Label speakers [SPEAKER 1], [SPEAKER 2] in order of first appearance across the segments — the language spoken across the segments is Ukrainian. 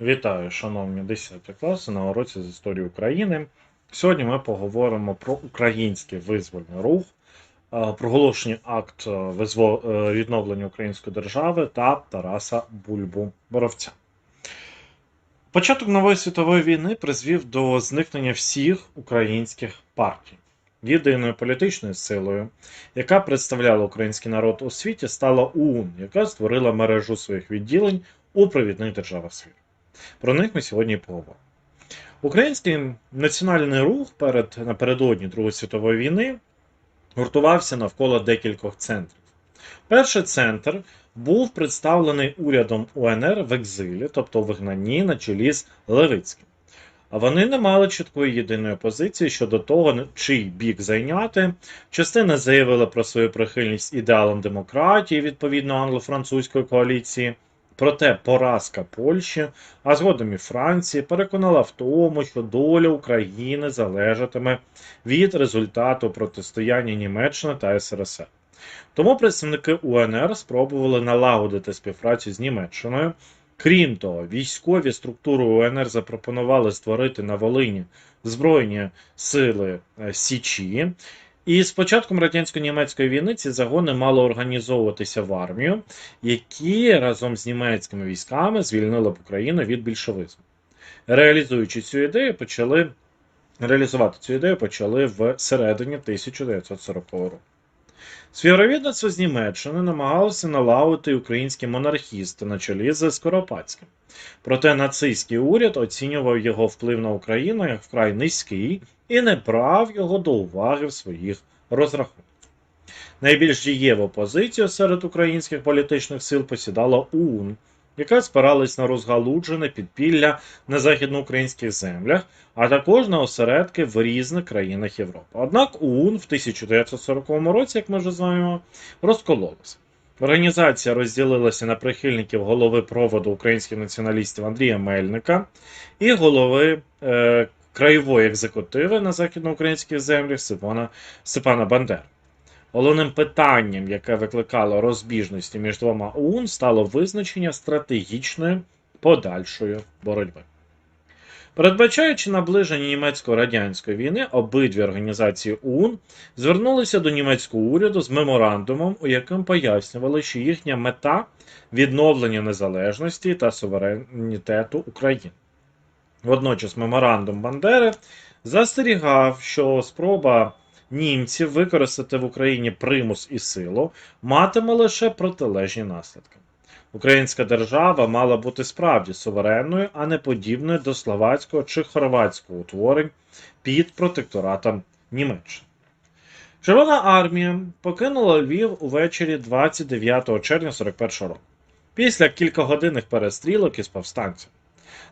[SPEAKER 1] Вітаю, шановні 10 класи на уроці з історії України. Сьогодні ми поговоримо про український визвольний рух, е, проголошення акт е, е, відновлення української держави та Тараса Бульбу Боровця. Початок нової світової війни призвів до зникнення всіх українських партій. Єдиною політичною силою, яка представляла український народ у світі, стала ОУН, яка створила мережу своїх відділень у провідних державах світу. Про них ми сьогодні поговоримо. Український національний рух перед напередодні Другої світової війни гуртувався навколо декількох центрів. Перший центр був представлений урядом УНР в екзилі, тобто у вигнанні на чолі з Левицьким. А вони не мали чіткої єдиної позиції щодо того, чий бік зайняти. Частина заявила про свою прихильність ідеалам демократії відповідно англо-французької коаліції. Проте поразка Польщі, а згодом і Франції, переконала в тому, що доля України залежатиме від результату протистояння Німеччини та СРСР. Тому представники УНР спробували налагодити співпрацю з Німеччиною. Крім того, військові структури УНР запропонували створити на Волині збройні сили е, Січі. І з початком радянсько-німецької війни ці загони мали організовуватися в армію, які разом з німецькими військами звільнили б Україну від більшовизму. Реалізуючи цю ідею, почали реалізувати цю ідею почали в середині 1940 року. Співробітництво з Німеччини намагалося налагодити українські монархісти на чолі з Скоропадським. Проте нацистський уряд оцінював його вплив на Україну як вкрай низький і не брав його до уваги в своїх розрахунках. Найбільш дієву позицію серед українських політичних сил посідала УН, яка спиралась на розгалуджене підпілля на західноукраїнських землях, а також на осередки в різних країнах Європи. Однак УН в 1940 році, як ми вже знаємо, розкололася. Організація розділилася на прихильників голови проводу українських націоналістів Андрія Мельника і голови е, краєвої екзекутиви на західноукраїнських землях Степана Бандери. Головним питанням, яке викликало розбіжності між двома ОУН, стало визначення стратегічної подальшої боротьби. Передбачаючи наближення німецько-радянської війни, обидві організації ОУН звернулися до німецького уряду з меморандумом, у яким пояснювали, що їхня мета відновлення незалежності та суверенітету України. Водночас меморандум Бандери застерігав, що спроба німців використати в Україні примус і силу матиме лише протилежні наслідки. Українська держава мала бути справді суверенною, а не подібною до словацького чи хорватського утворень під протекторатом Німеччини. Червона армія покинула Львів увечері 29 червня 41 року, після кількагодинних перестрілок із повстанцями.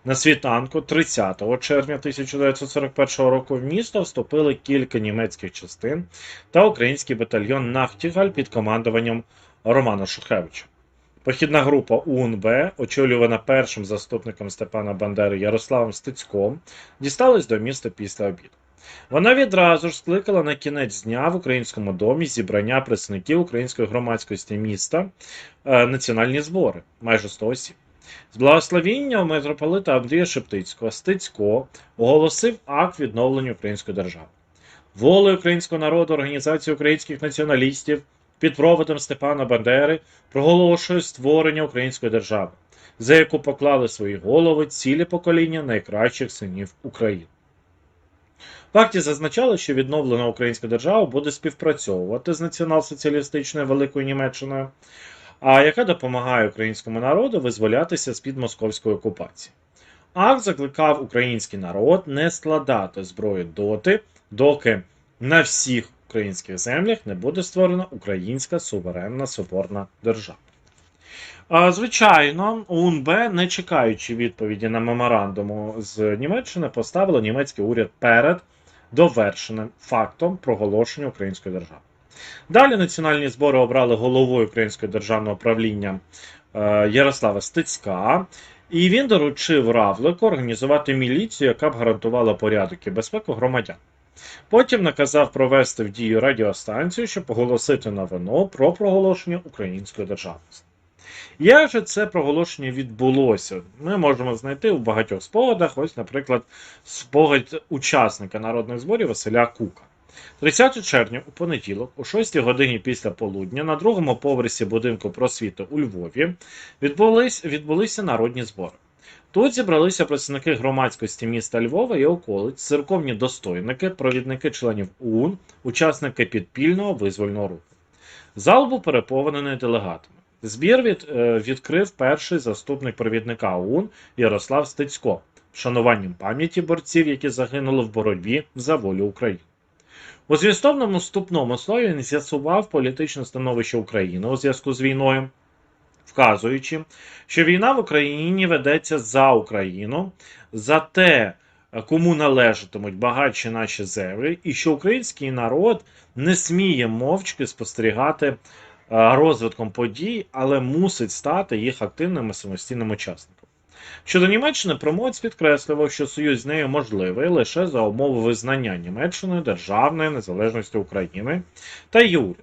[SPEAKER 1] На світанку 30 червня 1941 року в місто вступили кілька німецьких частин та український батальйон Нахтігаль під командуванням Романа Шухевича. Похідна група УНБ, очолювана першим заступником Степана Бандери Ярославом Стецьком, дісталась до міста після обіду. Вона відразу ж скликала на кінець дня в українському домі зібрання представників української громадськості міста е, національні збори, майже 100 осіб. З благословіння митрополита Андрія Шептицького Стецько оголосив акт відновлення української держави. Волею українського народу Організація українських націоналістів під проводом Степана Бандери проголошує створення української держави, за яку поклали свої голови цілі покоління найкращих синів України. В акті зазначали, що відновлена українська держава буде співпрацьовувати з націонал-соціалістичною Великою Німеччиною, а яка допомагає українському народу визволятися з-під московської окупації. Акт закликав український народ не складати зброю доти, доки на всіх українських землях не буде створена українська суверенна соборна держава. Звичайно, УНБ, не чекаючи відповіді на меморандуму з Німеччини, поставило німецький уряд перед довершеним фактом проголошення української держави. Далі національні збори обрали головою Українського державного правління е, Ярослава Стецька, і він доручив Равлику організувати міліцію, яка б гарантувала порядок і безпеку громадян. Потім наказав провести в дію радіостанцію, щоб оголосити новину про проголошення української державності. Як же це проголошення відбулося? Ми можемо знайти у багатьох спогадах, ось, наприклад, спогад учасника народних зборів Василя Кука. 30 червня у понеділок, о 6 годині після полудня, на другому поверсі будинку просвіти у Львові відбулись, відбулися народні збори. Тут зібралися представники громадськості міста Львова і околиць, церковні достойники, провідники членів ОУН, учасники підпільного визвольного руху. Зал був переповнений делегатами. Збір від, е, відкрив перший заступник провідника ОУН Ярослав Стецько, вшануванням пам'яті борців, які загинули в боротьбі за волю України. У змістовному вступному слові він з'ясував політичне становище України у зв'язку з війною, вказуючи, що війна в Україні ведеться за Україну, за те, кому належатимуть багатші наші землі, і що український народ не сміє мовчки спостерігати е, розвитком подій, але мусить стати їх активним і самостійним учасником. Щодо Німеччини, промовець підкреслював, що союз з нею можливий лише за умови визнання Німеччиною державної незалежності України та її уряду,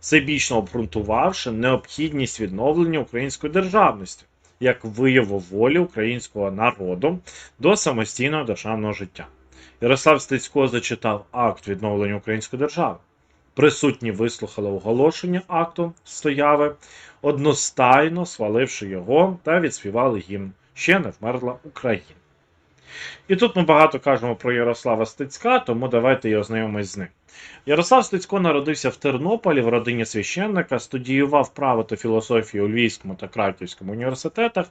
[SPEAKER 1] всебічно обґрунтувавши необхідність відновлення української державності як вияву волі українського народу до самостійного державного життя. Ярослав Стецько зачитав акт відновлення української держави. Присутні вислухали оголошення акту стояви, одностайно сваливши його та відспівали гімн Ще не вмерла Україна. І тут ми багато кажемо про Ярослава Стецька, тому давайте і ознайомимось з ним. Ярослав Стецько народився в Тернополі в родині священника, студіював право та філософію у Львівському та Краківському університетах,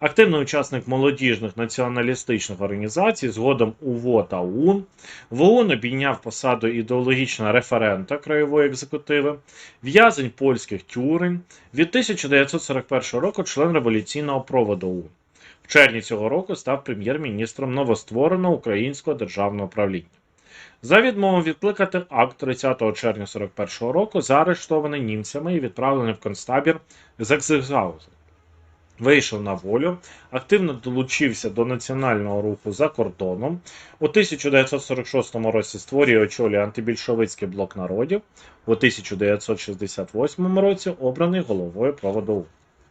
[SPEAKER 1] активний учасник молодіжних націоналістичних організацій, згодом УВО та ОУН. В ОУН обійняв посаду ідеологічного референта краєвої екзекутиви, в'язень польських тюрень, від 1941 року член революційного проводу ОУН. Червні цього року став прем'єр-міністром новоствореного українського державного правління. За відмову відкликати акт 30 червня 41 року заарештований німцями і відправлений в концтабір Заксиггаузен. Вийшов на волю, активно долучився до національного руху за кордоном. У 1946 році створює очолює антибільшовицький блок народів. У 1968 році обраний головою проводу.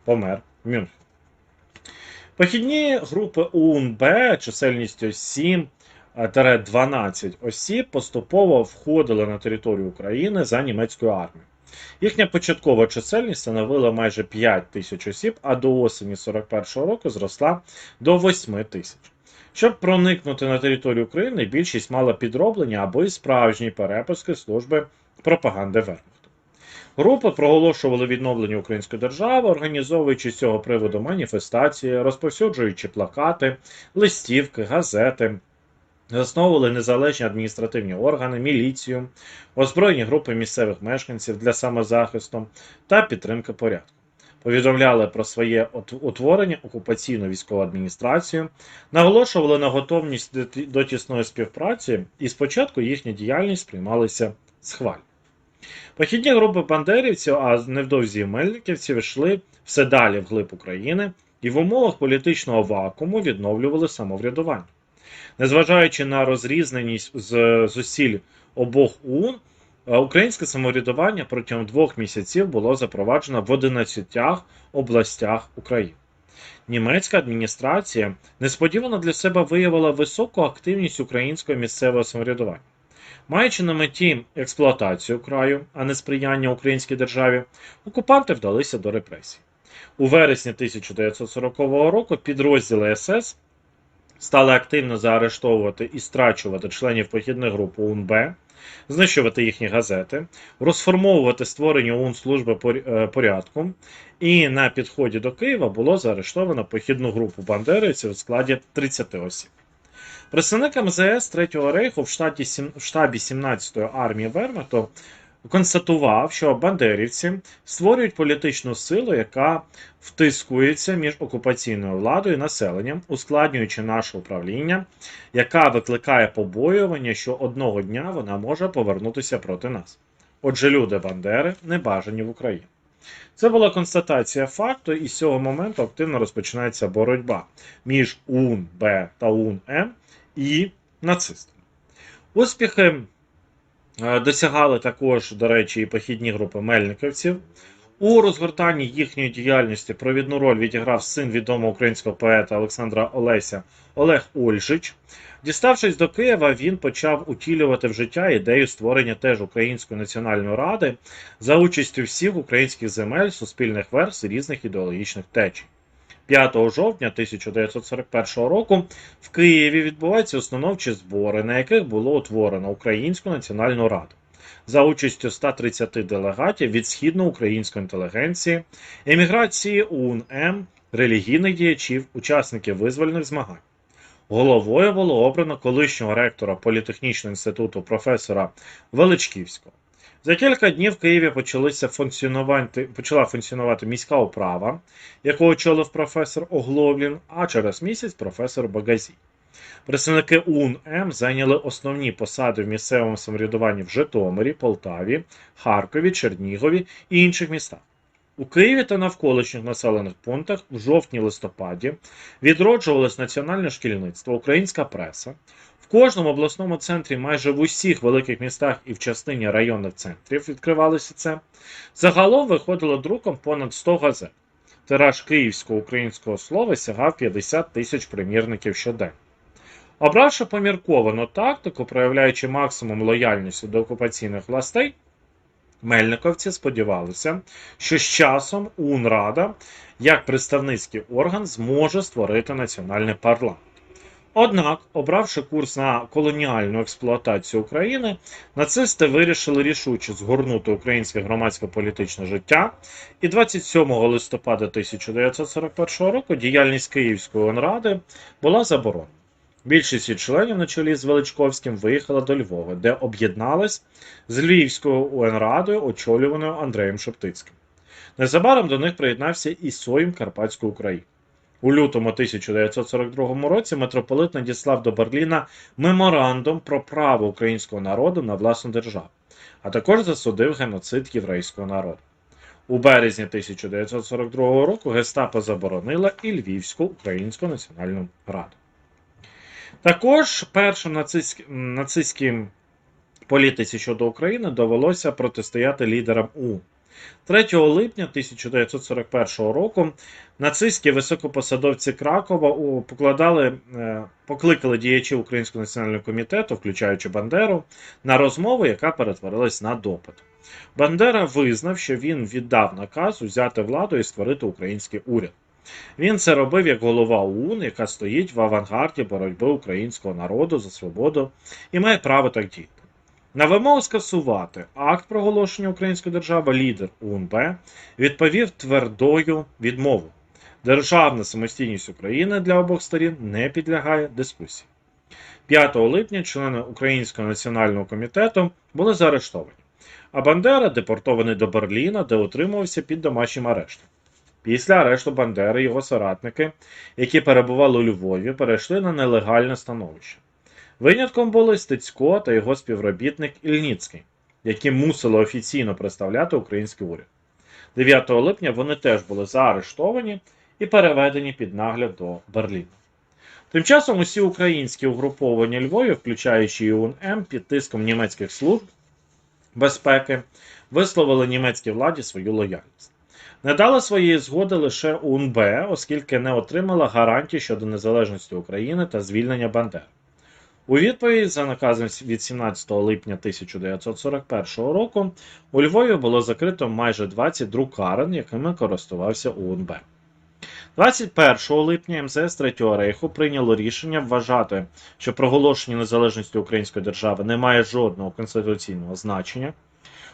[SPEAKER 1] Помер в Мюнхені. Похідні групи УНБ чисельністю 7-12 осіб поступово входили на територію України за німецькою армією. Їхня початкова чисельність становила майже 5 тисяч осіб, а до осені 41-го року зросла до 8 тисяч. Щоб проникнути на територію України, більшість мала підроблення або й справжні перепуски служби пропаганди Вермахту. Групи проголошували відновлення української держави, організовуючи з цього приводу маніфестації, розповсюджуючи плакати, листівки, газети, засновували незалежні адміністративні органи, міліцію, озброєні групи місцевих мешканців для самозахисту та підтримки порядку. Повідомляли про своє утворення окупаційну військову адміністрацію, наголошували на готовність до тісної співпраці, і спочатку їхня діяльність сприймалася схвально. Похідні групи бандерівців, а невдовзі мельниківців йшли все далі вглиб України і в умовах політичного вакууму відновлювали самоврядування. Незважаючи на розрізненість з зусиль обох УН, українське самоврядування протягом двох місяців було запроваджено в 11 областях України. Німецька адміністрація несподівано для себе виявила високу активність українського місцевого самоврядування. Маючи на меті експлуатацію краю, а не сприяння українській державі, окупанти вдалися до репресій. У вересні 1940 року підрозділи СС стали активно заарештовувати і страчувати членів похідних груп УНБ, знищувати їхні газети, розформовувати створення ОУН служби порядку, і на підході до Києва було заарештовано похідну групу бандерівців у складі 30 осіб. Представник МЗС Третього рейху в штаті, в штабі 17-ї армії Вермахту констатував, що бандерівці створюють політичну силу, яка втискується між окупаційною владою і населенням, ускладнюючи наше управління, яка викликає побоювання, що одного дня вона може повернутися проти нас. Отже, люди Бандери не бажані в Україні. Це була констатація факту, і з цього моменту активно розпочинається боротьба між УН-Б та УН-М і нацистами. Успіхи досягали також, до речі, і похідні групи мельниківців. У розгортанні їхньої діяльності провідну роль відіграв син відомого українського поета Олександра Олеся Олег Ольжич. Діставшись до Києва, він почав утілювати в життя ідею створення теж Української національної ради за участю всіх українських земель, суспільних верств і різних ідеологічних течій. 5 жовтня 1941 року в Києві відбуваються установчі збори, на яких було утворено Українську національну раду за участю 130 делегатів від східноукраїнської інтелігенції, еміграції УНМ, релігійних діячів, учасників визвольних змагань. Головою було обрано колишнього ректора Політехнічного інституту професора Величківського. За кілька днів в Києві почалися функціонувати, почала функціонувати міська управа, яку очолив професор Оглоблін, а через місяць професор Багазій. Представники УНМ зайняли основні посади в місцевому самоврядуванні в Житомирі, Полтаві, Харкові, Чернігові і інших містах. У Києві та навколишніх населених пунктах в жовтні-листопаді відроджувалось національне шкільництво, українська преса. В кожному обласному центрі, майже в усіх великих містах і в частині районних центрів відкривалося це. Загалом виходило друком понад 100 газет. Тираж київського українського слова сягав 50 тисяч примірників щоденно. Обравши помірковану тактику, проявляючи максимум лояльності до окупаційних властей, мельниковці сподівалися, що з часом УНРАДа, як представницький орган, зможе створити національний парламент. Однак, обравши курс на колоніальну експлуатацію України, нацисти вирішили рішуче згорнути українське громадсько-політичне життя, і 27 листопада 1941 року діяльність Київської ОНРАДи була заборонена. Більшість членів на чолі з Величковським виїхала до Львова, де об'єдналась з Львівською УНРадою, очолюваною Андреєм Шептицьким. Незабаром до них приєднався і Соїм Карпатської України. У лютому 1942 році митрополит надіслав до Берліна меморандум про право українського народу на власну державу, а також засудив геноцид єврейського народу. У березні 1942 року Гестапо заборонила і Львівську Українську національну раду. Також першим нацистським, нацистським політиці щодо України довелося протистояти лідерам УН. 3 липня 1941 року нацистські високопосадовці Кракова покладали, е, покликали діячів Українського національного комітету, включаючи Бандеру, на розмову, яка перетворилась на допит. Бандера визнав, що він віддав наказ узяти владу і створити український уряд. Він це робив як голова ОУН, яка стоїть в авангарді боротьби українського народу за свободу і має право так діяти. На вимогу скасувати акт проголошення Української держави лідер УНБ відповів твердою відмовою. Державна самостійність України для обох сторін не підлягає дискусії. 5 липня члени Українського національного комітету були заарештовані, а Бандера депортований до Берліна, де утримувався під домашнім арештом. Після арешту Бандери його соратники, які перебували у Львові, перейшли на нелегальне становище. Винятком були Стецько та його співробітник Ільніцький, які мусили офіційно представляти український уряд. 9 липня вони теж були заарештовані і переведені під нагляд до Берліна. Тим часом усі українські угруповання Львові, включаючи і під тиском німецьких служб безпеки, висловили німецькій владі свою лояльність. Не дала своєї згоди лише УНБ, оскільки не отримала гарантій щодо незалежності України та звільнення Бандер. У відповідь за наказом від 17 липня 1941 року у Львові було закрито майже 20 друкарень, якими користувався УНБ. 21 липня МЗС Третього рейху прийняло рішення вважати, що проголошення незалежності Української держави не має жодного конституційного значення.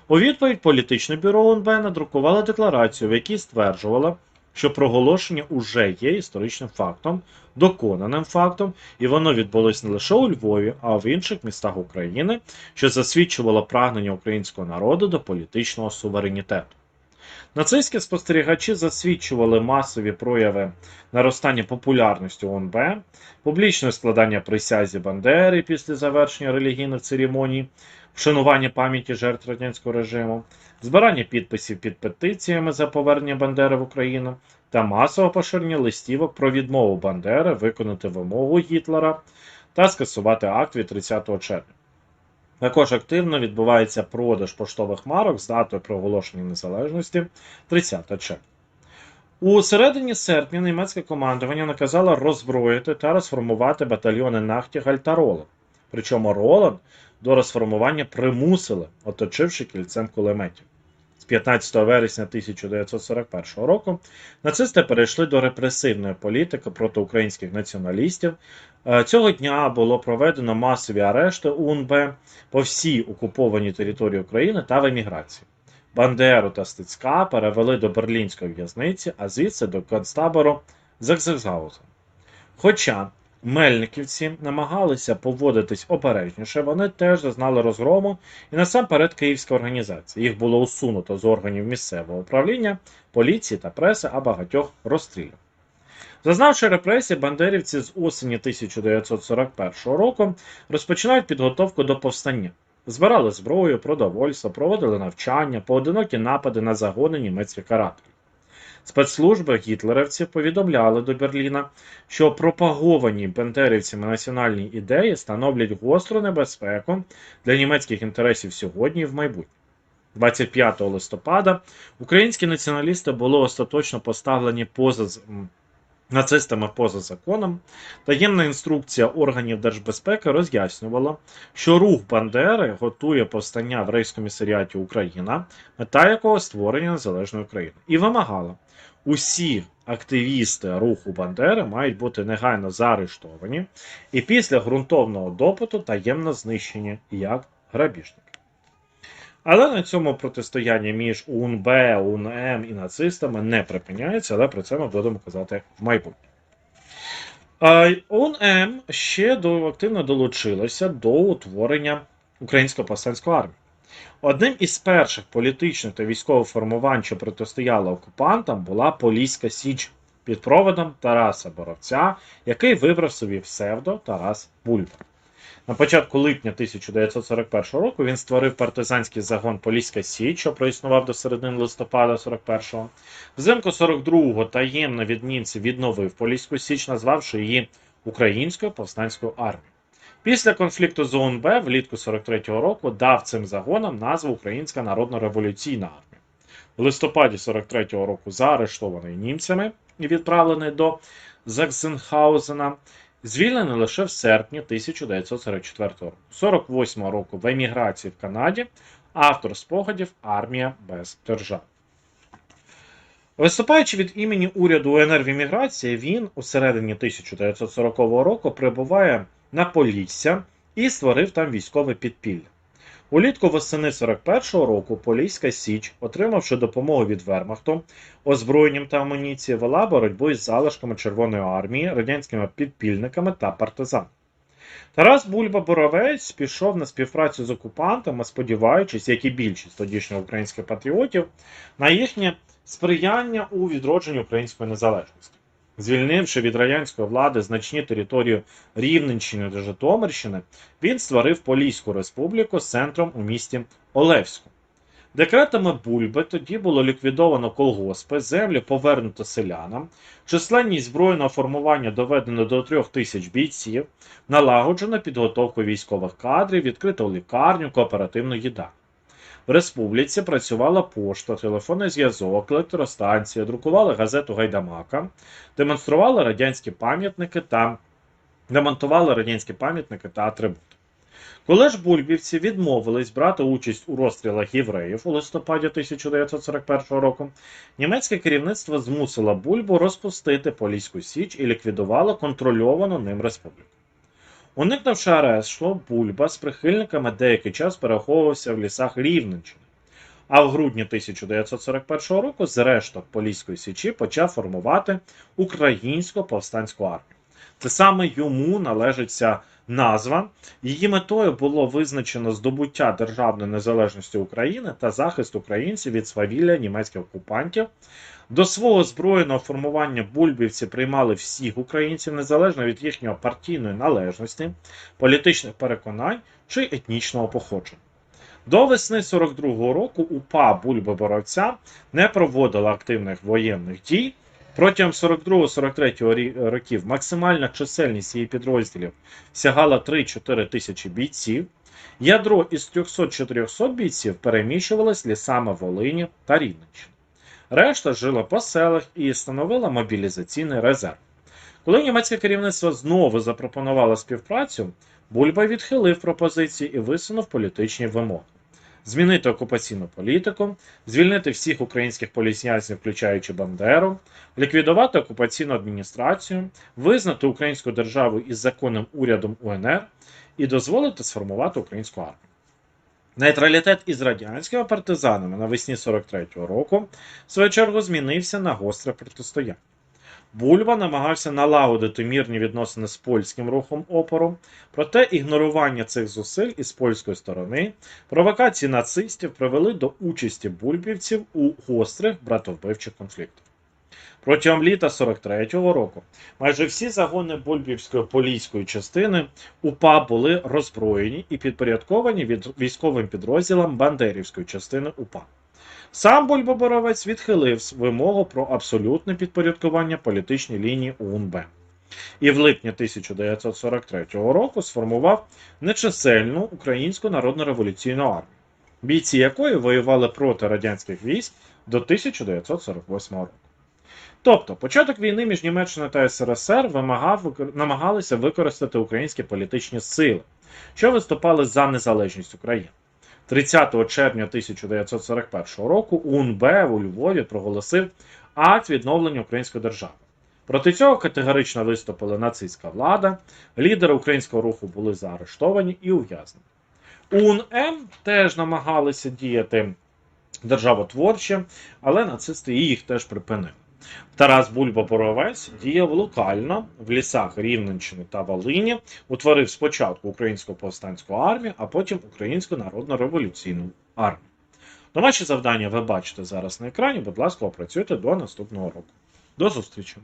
[SPEAKER 1] У відповідь політичне бюро ОНБ надрукувало декларацію, в якій стверджувало, що проголошення уже є історичним фактом, доконаним фактом, і воно відбулось не лише у Львові, а в інших містах України, що засвідчувало прагнення українського народу до політичного суверенітету. Нацистські спостерігачі засвідчували масові прояви наростання популярності ОНБ, публічне складання присязі Бандери після завершення релігійних церемоній, вшанування пам'яті жертв радянського режиму, збирання підписів під петиціями за повернення Бандери в Україну та масове поширення листівок про відмову Бандери виконати вимогу Гітлера та скасувати акт від 30 червня. Також активно відбувається продаж поштових марок з датою проголошення незалежності 30 червня. У середині серпня німецьке командування наказало роззброїти та розформувати батальйони Нахтігаль та Роланд. Причому Роланд до розформування примусили, оточивши кільцем кулеметів. З 15 вересня 1941 року нацисти перейшли до репресивної політики проти українських націоналістів. Е, Цього дня було проведено масові арешти УНБ по всій окупованій території України та в еміграції. Бандеру та Стецька перевели до берлінської в'язниці, а звідси до концтабору Заксенгаузен. Хоча мельниківці намагалися поводитись обережніше, вони теж зазнали розгрому і насамперед київська організація. Їх було усунуто з органів місцевого управління, поліції та преси, а багатьох розстріляно. Зазнавши репресії, бандерівці з осені 1941 року розпочинають підготовку до повстання. Збирали зброю, продовольство, проводили навчання, поодинокі напади на загони німецьких карателів. Спецслужби гітлерівців повідомляли до Берліна, що пропаговані бендерівцями національні ідеї становлять гостру небезпеку для німецьких інтересів сьогодні і в майбутньому. 25 листопада українські націоналісти були остаточно поставлені поза нацистами поза законом. Таємна інструкція органів держбезпеки роз'яснювала, що рух Бандери готує повстання в рейхскомісаріаті Україна, мета якого створення незалежної України, і вимагала, усі активісти руху Бандери мають бути негайно заарештовані і після ґрунтовного допиту таємно знищені як грабіжники. Але на цьому протистояння між УНБ, УНМ і нацистами не припиняється, але про це ми будемо казати в майбутньому. УНМ ще активно долучилося до утворення Української повстанської армії. Одним із перших політичних та військових формувань, що протистояло окупантам, була Поліська Січ під проводом Тараса Боровця, який вибрав собі псевдо Тарас Бульба. На початку липня 1941 року він створив партизанський загон Поліська Січ, що проіснував до середини листопада 41-го. Взимку 42-го таємно від німців відновив Поліську Січ, назвавши її Українською повстанською армією. Після конфлікту з ОНБ влітку 43-го року дав цим загонам назву Українська Народно-революційна армія. У листопаді 43-го року заарештований німцями і відправлений до Заксенхаузена, звільнений лише в серпні 1944 року. 48-го року в еміграції в Канаді, автор спогадів Армія без держави. Виступаючи від імені уряду УНР в еміграції, він у середині 1940 року прибуває на Полісся і створив там військове підпілля. Улітку восени 41-го року Поліська Січ, отримавши допомогу від Вермахту, озброєнням та амуніції, вела боротьбу із залишками Червоної армії, радянськими підпільниками та партизанами. Тарас Бульба Боровець пішов на співпрацю з окупантами, сподіваючись, як і більшість тодішніх українських патріотів, на їхнє сприяння у відродженні української незалежності. Звільнивши від радянської влади значні території Рівненщини та Житомирщини, він створив Поліську республіку з центром у місті Олевську. Декретами Бульби тоді було ліквідовано колгоспи, землі повернуто селянам, численність збройного формування доведено до трьох тисяч бійців, налагоджено підготовку військових кадрів, відкрито лікарню, кооперативну їдальню. В республіці працювала пошта, телефонний зв'язок, електростанція, друкували газету Гайдамака, демонстрували радянські пам'ятники та демонтували радянські пам'ятники та атрибути. Коли ж бульбівці відмовились брати участь у розстрілах євреїв у листопаді 1941 року, німецьке керівництво змусило Бульбу розпустити Поліську Січ і ліквідувало контрольовану ним республіку. Уникнувши арешту, Бульба з прихильниками деякий час переховувався в лісах Рівненщини. А в грудні 1941 року з решток Поліської Січі почав формувати Українську повстанську армію. Це саме йому належиться назва. Її метою було визначено здобуття державної незалежності України та захист українців від свавілля німецьких окупантів. До свого збройного формування бульбівці приймали всіх українців незалежно від їхньої партійної належності, політичних переконань чи етнічного походження. До весни 42-го року УПА Бульби Боровця не проводила активних воєнних дій. Протягом 42-43 років максимальна чисельність її підрозділів сягала 3-4 тисячі бійців. Ядро із 300-400 бійців переміщувалось лісами Волині та Рівненщини. Решта жила по селах і становила мобілізаційний резерв. Коли німецьке керівництво знову запропонувало співпрацю, Бульба відхилив пропозиції і висунув політичні вимоги. Змінити окупаційну політику, звільнити всіх українських політв'язнів, включаючи Бандеру, ліквідувати окупаційну адміністрацію, визнати українську державу із законним урядом УНР і дозволити сформувати українську армію. Нейтралітет із радянськими партизанами навесні 43-го року, в свою чергу, змінився на гостре протистояння. Бульба намагався налагодити мірні відносини з польським рухом опору, проте ігнорування цих зусиль із польської сторони, провокації нацистів привели до участі бульбівців у гострих братовбивчих конфліктах. Протягом літа 43-го року майже всі загони бульбівської поліської частини УПА були роззброєні і підпорядковані від військовим підрозділам Бандерівської частини УПА. Сам Бульбоборовець відхилив вимогу про абсолютне підпорядкування політичній лінії УНБ. І в липні 1943 року сформував нечисельну Українську народно-революційну армію, бійці якої воювали проти радянських військ до 1948 року. Тобто, початок війни між Німеччиною та СРСР вимагав, намагалися використати українські політичні сили, що виступали за незалежність України. 30 червня 1941 року УНБ у Львові проголосив акт відновлення української держави. Проти цього категорично виступила нацистська влада, лідери українського руху були заарештовані і ув'язнені. УНМ теж намагалися діяти державотворче, але нацисти їх теж припинили. Тарас Бульба-Боровець діяв локально в лісах Рівненщини та Волині, утворив спочатку Українську повстанську армію, а потім Українську народно-революційну армію. Домашні завдання ви бачите зараз на екрані. Будь ласка, опрацюйте до наступного року. До зустрічі!